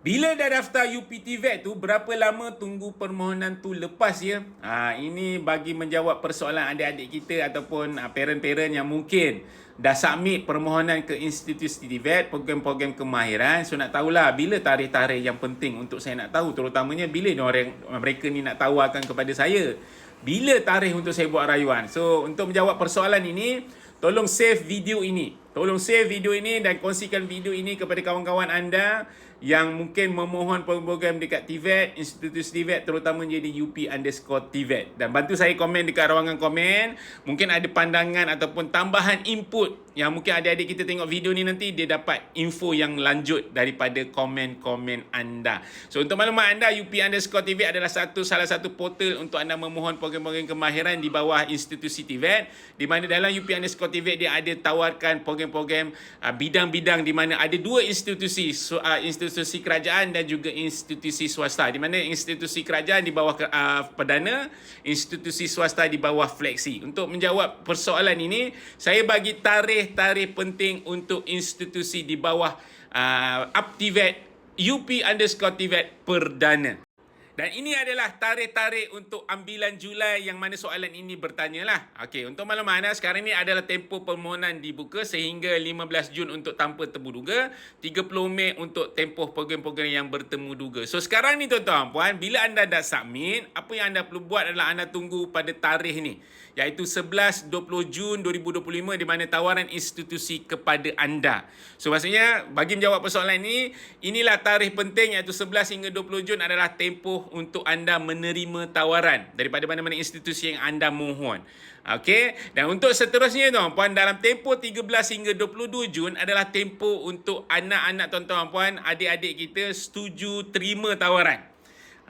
Bila dah daftar UPTVET tu, berapa lama tunggu permohonan tu lepas ya? Ha, ini bagi menjawab persoalan adik-adik kita ataupun ha, parent-parent yang mungkin dah submit permohonan ke institusi TVET, program-program kemahiran. So nak tahulah bila tarikh-tarikh yang penting untuk saya nak tahu. Terutamanya bila orang mereka ni nak tawarkan kepada saya. Bila tarikh untuk saya buat rayuan. So untuk menjawab persoalan ini, tolong save video ini. Tolong save video ini dan kongsikan video ini kepada kawan-kawan anda yang mungkin memohon program dekat TVET, institusi TVET terutama jadi UP underscore TVET. Dan bantu saya komen dekat ruangan komen. Mungkin ada pandangan ataupun tambahan input yang mungkin adik-adik kita tengok video ni nanti dia dapat info yang lanjut daripada komen-komen anda. So untuk maklumat anda, UP underscore TVET adalah satu salah satu portal untuk anda memohon program-program kemahiran di bawah institusi TVET. Di mana dalam UP underscore TVET dia ada tawarkan program-program uh, bidang-bidang di mana ada dua institusi, uh, institusi kerajaan dan juga institusi swasta. Di mana institusi kerajaan di bawah uh, perdana institusi swasta di bawah fleksi. Untuk menjawab persoalan ini saya bagi tarikh-tarikh penting untuk institusi di bawah uh, UpTVET UP underscore TVET perdana dan ini adalah tarikh-tarikh untuk ambilan Julai yang mana soalan ini bertanya lah. Okey, untuk maklumat anda, sekarang ini adalah tempoh permohonan dibuka sehingga 15 Jun untuk tanpa terduga, 30 Mei untuk tempoh program-program yang bertemu duga. So sekarang ni tuan-tuan puan, bila anda dah submit, apa yang anda perlu buat adalah anda tunggu pada tarikh ni iaitu 11 20 Jun 2025 di mana tawaran institusi kepada anda. So maksudnya bagi menjawab persoalan ini, inilah tarikh penting iaitu 11 hingga 20 Jun adalah tempoh untuk anda menerima tawaran daripada mana-mana institusi yang anda mohon. Okey, dan untuk seterusnya tuan puan dalam tempoh 13 hingga 22 Jun adalah tempoh untuk anak-anak tuan-tuan puan, adik-adik kita setuju terima tawaran.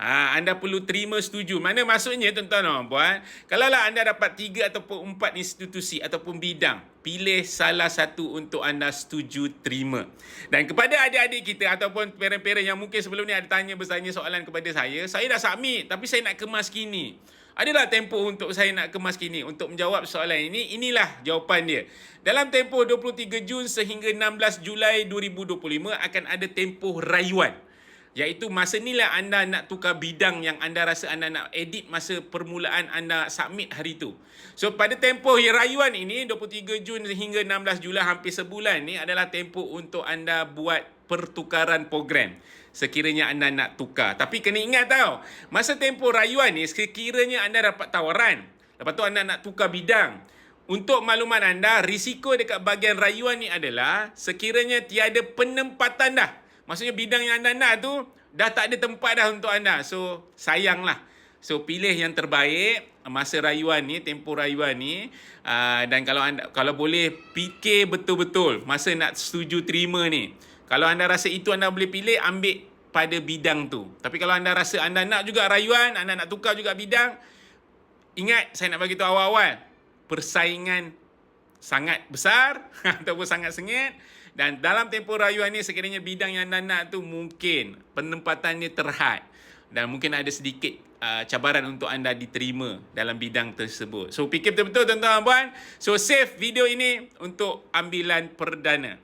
Ha, anda perlu terima setuju. Mana maksudnya tuan-tuan dan puan? Kalaulah anda dapat tiga ataupun empat institusi ataupun bidang, pilih salah satu untuk anda setuju terima. Dan kepada adik-adik kita ataupun parent-parent yang mungkin sebelum ni ada tanya bertanya soalan kepada saya, saya dah submit tapi saya nak kemas kini. Adalah tempoh untuk saya nak kemas kini untuk menjawab soalan ini. Inilah jawapan dia. Dalam tempoh 23 Jun sehingga 16 Julai 2025 akan ada tempoh rayuan. Iaitu masa ni lah anda nak tukar bidang yang anda rasa anda nak edit masa permulaan anda submit hari tu. So pada tempoh rayuan ini 23 Jun hingga 16 Julai hampir sebulan ni adalah tempoh untuk anda buat pertukaran program. Sekiranya anda nak tukar. Tapi kena ingat tau. Masa tempoh rayuan ni sekiranya anda dapat tawaran. Lepas tu anda nak tukar bidang. Untuk makluman anda, risiko dekat bahagian rayuan ni adalah sekiranya tiada penempatan dah. Maksudnya bidang yang anda nak tu dah tak ada tempat dah untuk anda. So sayanglah. So pilih yang terbaik masa rayuan ni, tempoh rayuan ni uh, dan kalau anda kalau boleh fikir betul-betul masa nak setuju terima ni. Kalau anda rasa itu anda boleh pilih ambil pada bidang tu. Tapi kalau anda rasa anda nak juga rayuan, anda nak tukar juga bidang, ingat saya nak bagi tahu awal-awal, persaingan sangat besar ataupun sangat sengit dan dalam tempoh rayuan ni sekiranya bidang yang anda nak tu mungkin penempatannya terhad dan mungkin ada sedikit uh, cabaran untuk anda diterima dalam bidang tersebut. So fikir betul-betul tuan-tuan dan puan. So save video ini untuk ambilan perdana.